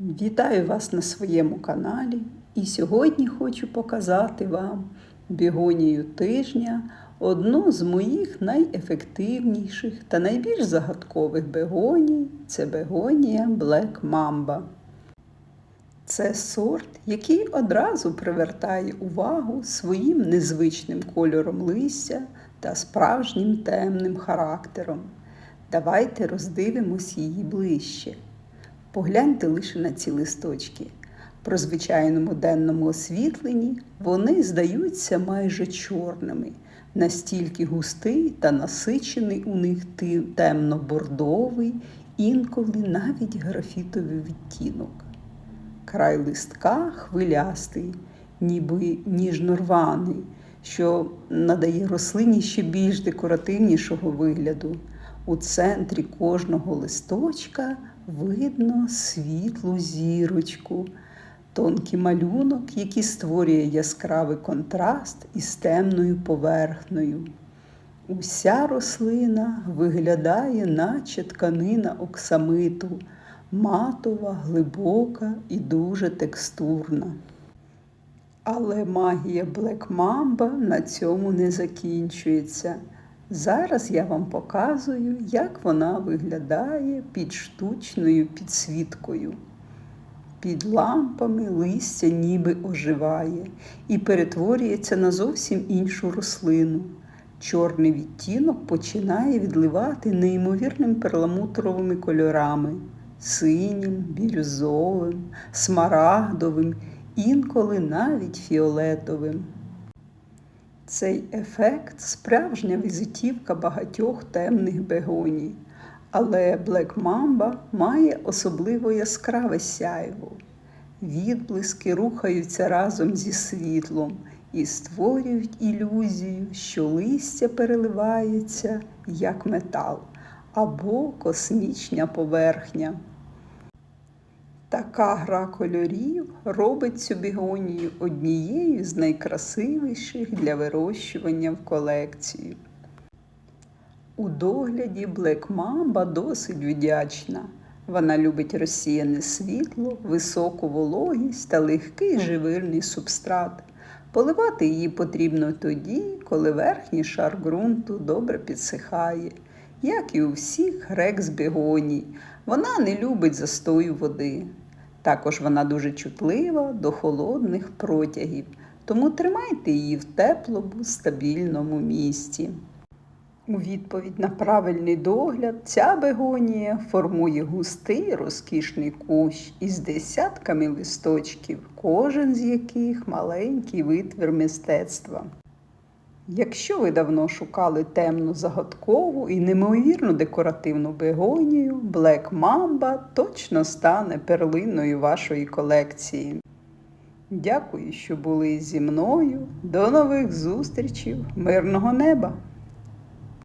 Вітаю вас на своєму каналі і сьогодні хочу показати вам бігонію тижня, одну з моїх найефективніших та найбільш загадкових бегоній це бегонія Black Mamba. Це сорт, який одразу привертає увагу своїм незвичним кольором листя та справжнім темним характером. Давайте роздивимось її ближче. Погляньте лише на ці листочки. При звичайному денному освітленні вони здаються майже чорними, настільки густий та насичений у них темно-бордовий, інколи навіть графітовий відтінок. Край листка хвилястий, ніби ніжно-рваний, що надає рослині ще більш декоративнішого вигляду. У центрі кожного листочка видно світлу зірочку, тонкий малюнок, який створює яскравий контраст із темною поверхнею. Уся рослина виглядає, наче тканина оксамиту, матова, глибока і дуже текстурна. Але магія Black Mamba на цьому не закінчується. Зараз я вам показую, як вона виглядає під штучною підсвіткою. Під лампами листя ніби оживає і перетворюється на зовсім іншу рослину. Чорний відтінок починає відливати неймовірним перламутровими кольорами синім, бірюзовим, смарагдовим, інколи навіть фіолетовим. Цей ефект справжня візитівка багатьох темних бегоній, але Black Mamba має особливо яскраве сяйво. Відблиски рухаються разом зі світлом і створюють ілюзію, що листя переливається як метал або космічна поверхня. Така гра кольорів робить цю бігонію однією з найкрасивіших для вирощування в колекції. У догляді Black Mamba досить вдячна. Вона любить розсіяне світло, високу вологість та легкий живильний субстрат. Поливати її потрібно тоді, коли верхній шар ґрунту добре підсихає, як і у всіх рекс бігоній. Вона не любить застою води. Також вона дуже чутлива до холодних протягів, тому тримайте її в теплому, стабільному місці. У відповідь на правильний догляд ця бегонія формує густий розкішний кущ із десятками листочків, кожен з яких маленький витвір мистецтва. Якщо ви давно шукали темну загадкову і неймовірну декоративну бегонію, Black Mamba точно стане перлиною вашої колекції. Дякую, що були зі мною. До нових зустрічей, мирного неба!